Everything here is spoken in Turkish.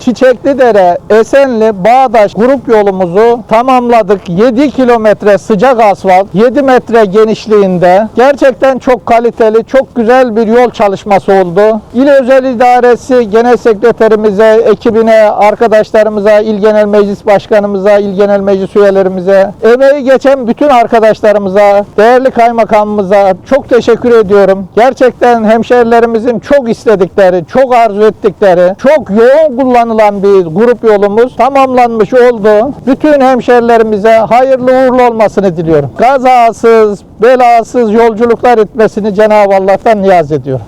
Çiçeklidere, Esenli, Bağdaş grup yolumuzu tamamladık. 7 kilometre sıcak asfalt, 7 metre genişliğinde. Gerçekten çok kaliteli, çok güzel bir yol çalışması oldu. İl Özel İdaresi Genel Sekreterimize, ekibine, arkadaşlarımıza, İl Genel Meclis Başkanımıza, İl Genel Meclis üyelerimize, emeği geçen bütün arkadaşlarımıza, değerli kaymakamımıza çok teşekkür ediyorum. Gerçekten hemşerilerimizin çok istedikleri, çok arzu ettikleri, çok yoğun kullanılan bir grup yolumuz tamamlanmış oldu. Bütün hemşerilerimize hayırlı uğurlu olmasını diliyorum. Kazasız, belasız yolculuklar etmesini Cenab-ı Allah'tan niyaz ediyorum.